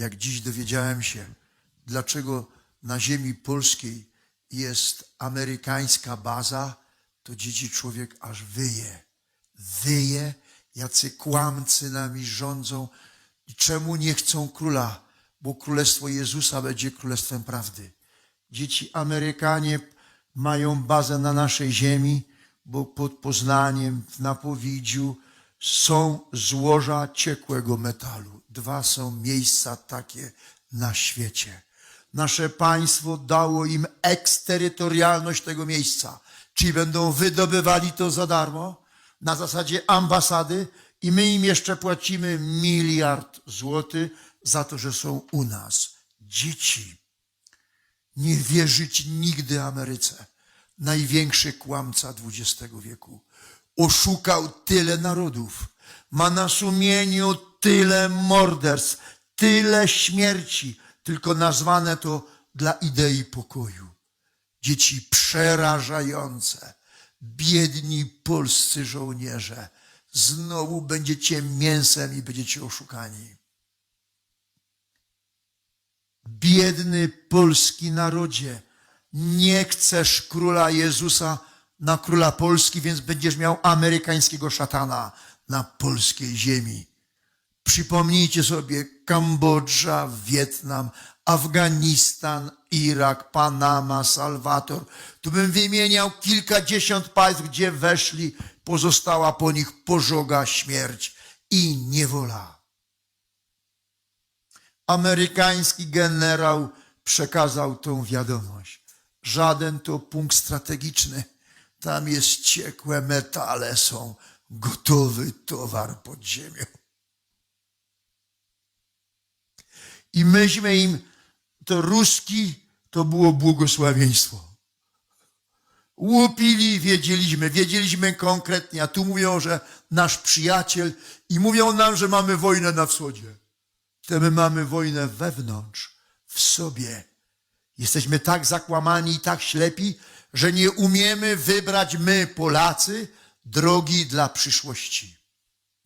jak dziś dowiedziałem się, dlaczego na ziemi polskiej jest amerykańska baza, to dzieci człowiek aż wyje. Wyje, jacy kłamcy nami rządzą i czemu nie chcą króla, bo królestwo Jezusa będzie królestwem prawdy. Dzieci Amerykanie mają bazę na naszej ziemi, bo pod Poznaniem, w Napowidziu są złoża ciekłego metalu. Dwa są miejsca takie na świecie. Nasze państwo dało im eksterytorialność tego miejsca, czyli będą wydobywali to za darmo na zasadzie ambasady i my im jeszcze płacimy miliard złotych za to, że są u nas. Dzieci, nie wierzyć nigdy Ameryce. Największy kłamca XX wieku. Oszukał tyle narodów. Ma na sumieniu tyle morderstw, tyle śmierci, tylko nazwane to dla idei pokoju. Dzieci przerażające, biedni polscy żołnierze. Znowu będziecie mięsem i będziecie oszukani. Biedny polski narodzie, nie chcesz króla Jezusa na króla Polski, więc będziesz miał amerykańskiego szatana na polskiej ziemi. Przypomnijcie sobie Kambodża, Wietnam, Afganistan, Irak, Panama, Salwator. Tu bym wymieniał kilkadziesiąt państw, gdzie weszli, pozostała po nich pożoga, śmierć i niewola amerykański generał przekazał tą wiadomość. Żaden to punkt strategiczny. Tam jest ciekłe metale, są gotowy towar pod ziemią. I myśmy im, to ruski, to było błogosławieństwo. Łupili, wiedzieliśmy, wiedzieliśmy konkretnie, a tu mówią, że nasz przyjaciel i mówią nam, że mamy wojnę na wschodzie to my mamy wojnę wewnątrz, w sobie. Jesteśmy tak zakłamani i tak ślepi, że nie umiemy wybrać my, Polacy, drogi dla przyszłości.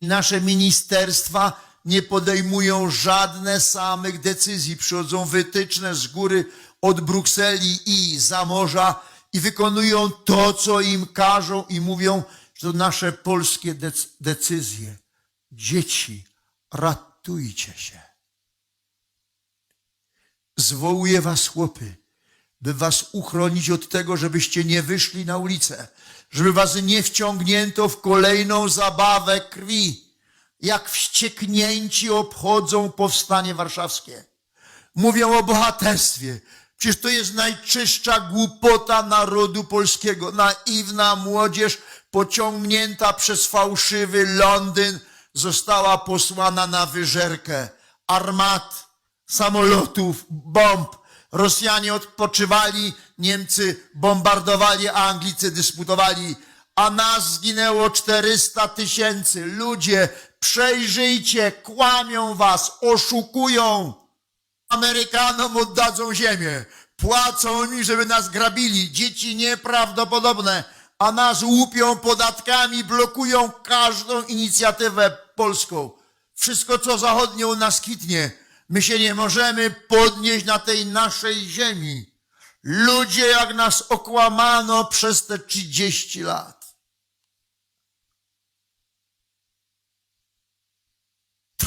Nasze ministerstwa nie podejmują żadne samych decyzji. Przychodzą wytyczne z góry od Brukseli i za morza i wykonują to, co im każą i mówią, że to nasze polskie dec- decyzje. Dzieci, ratujcie się. Zwołuję was, chłopy, by was uchronić od tego, żebyście nie wyszli na ulicę, żeby was nie wciągnięto w kolejną zabawę krwi, jak wścieknięci obchodzą powstanie warszawskie. Mówią o bohaterstwie. Przecież to jest najczystsza głupota narodu polskiego. Naiwna młodzież pociągnięta przez fałszywy Londyn została posłana na wyżerkę armat, samolotów, bomb. Rosjanie odpoczywali, Niemcy bombardowali, a Anglicy dysputowali, a nas zginęło 400 tysięcy. Ludzie, przejrzyjcie, kłamią was, oszukują. Amerykanom oddadzą ziemię. Płacą im, żeby nas grabili. Dzieci nieprawdopodobne, a nas łupią podatkami, blokują każdą inicjatywę polską. Wszystko, co zachodnie u nas kwitnie. My się nie możemy podnieść na tej naszej ziemi. Ludzie, jak nas okłamano przez te 30 lat.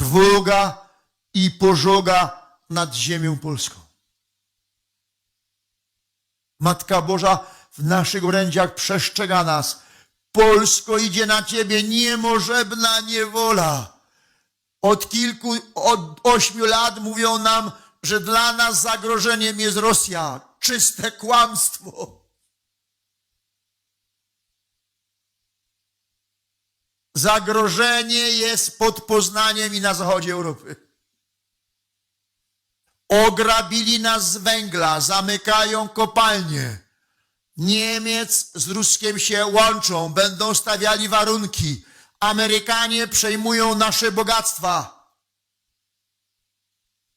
Trwoga i pożoga nad ziemią polską. Matka Boża w naszych orędziach przestrzega nas. Polsko idzie na ciebie niemożebna niewola. Od kilku, od ośmiu lat mówią nam, że dla nas zagrożeniem jest Rosja. Czyste kłamstwo. Zagrożenie jest pod Poznaniem i na zachodzie Europy. Ograbili nas z węgla, zamykają kopalnie. Niemiec z Ruskiem się łączą, będą stawiali warunki. Amerykanie przejmują nasze bogactwa.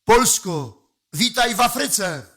Polsko, witaj w Afryce.